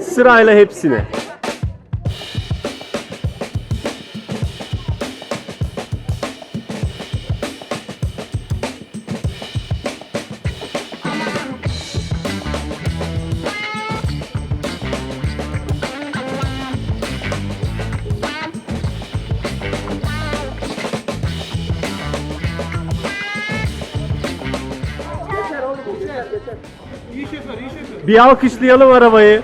Sırayla hepsine. Bir alkışlayalım arabayı.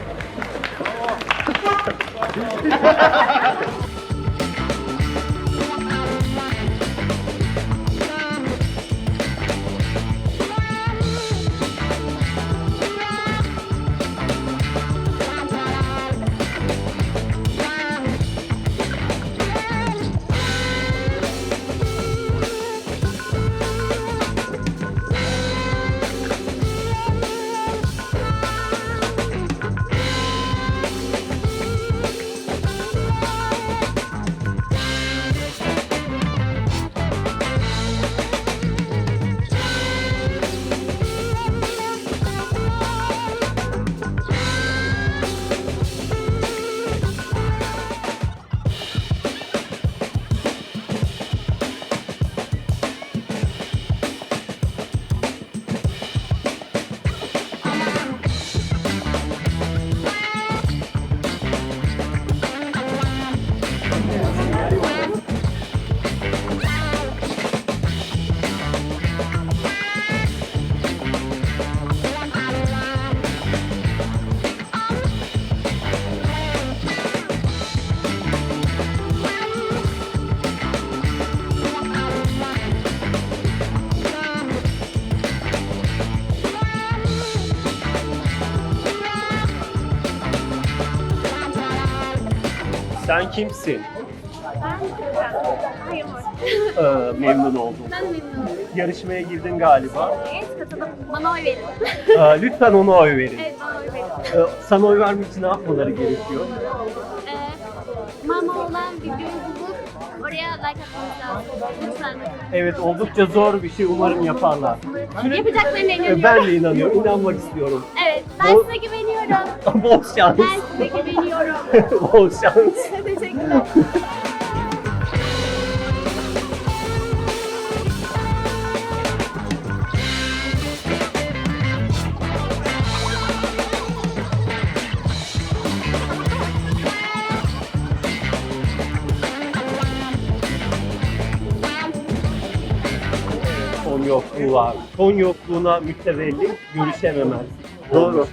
Sen kimsin? Hayır. Ee, memnun oldum. Ben memnunum. Yarışmaya girdin galiba. Evet katılım. Bana oy verin. Ee, lütfen ona oy verin. evet bana oy verin. Ee, sana oy vermek için ne yapmaları gerekiyor? Ee, mama olan videoyu bulup oraya like atmanız lazım. Lütfen. Evet oldukça zor bir şey umarım yaparlar. Yapacaklarına Ee, inanıyorum. ben de inanıyorum, inanmak istiyorum. Evet ben O- size güveniyorum. Bol şans. Ben size güveniyorum. Bol şans. Teşekkürler. Yokluğu var. Son yokluğuna mütevelli görüşememez. Doğru.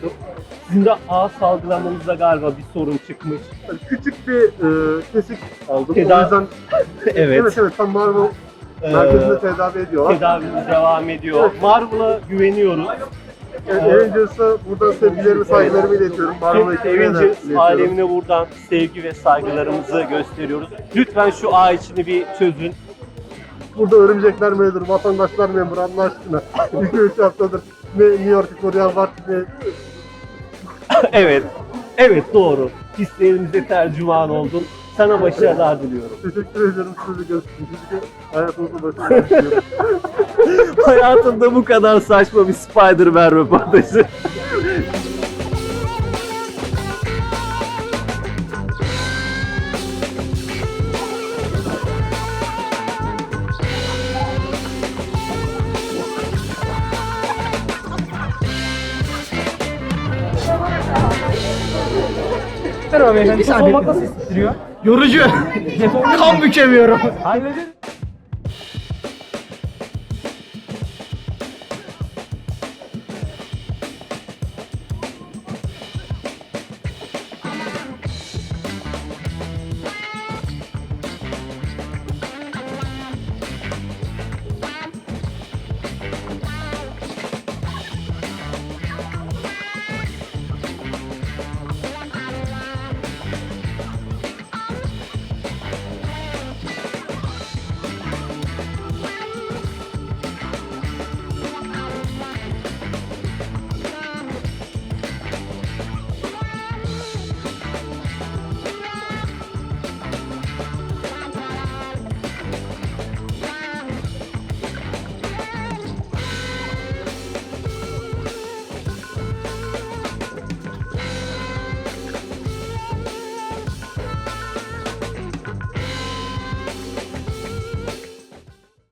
Sizin de ağız salgılamanızda galiba bir sorun çıkmış. Küçük bir e, kesik aldım. Teda- O yüzden evet. evet evet tam Marvel Ee, merkezinde tedavi ediyorlar. tedavimiz devam ediyor. Marvel'a güveniyoruz. Evet, Avengers'a burada sevgilerimi, saygılarımı iletiyorum. Marvel ekibine de Avengers iletiyorum. alemine buradan sevgi ve saygılarımızı gösteriyoruz. Lütfen şu ağ içini bir çözün. Burada örümcekler memur, vatandaşlar memur Allah aşkına. 2-3 haftadır ne New York'u koruyan var ne evet. Evet doğru. Hislerimize tercüman oldun. Sana başarılar diliyorum. teşekkür ederim sizi gösterdiğiniz için. Hayatınızda başarılar diliyorum. Hayatımda bu kadar saçma bir Spider-Man röportajı. Merhaba beyefendi. Bir saniye. nasıl hissettiriyor? Yorucu. kan bükemiyorum. Halledin.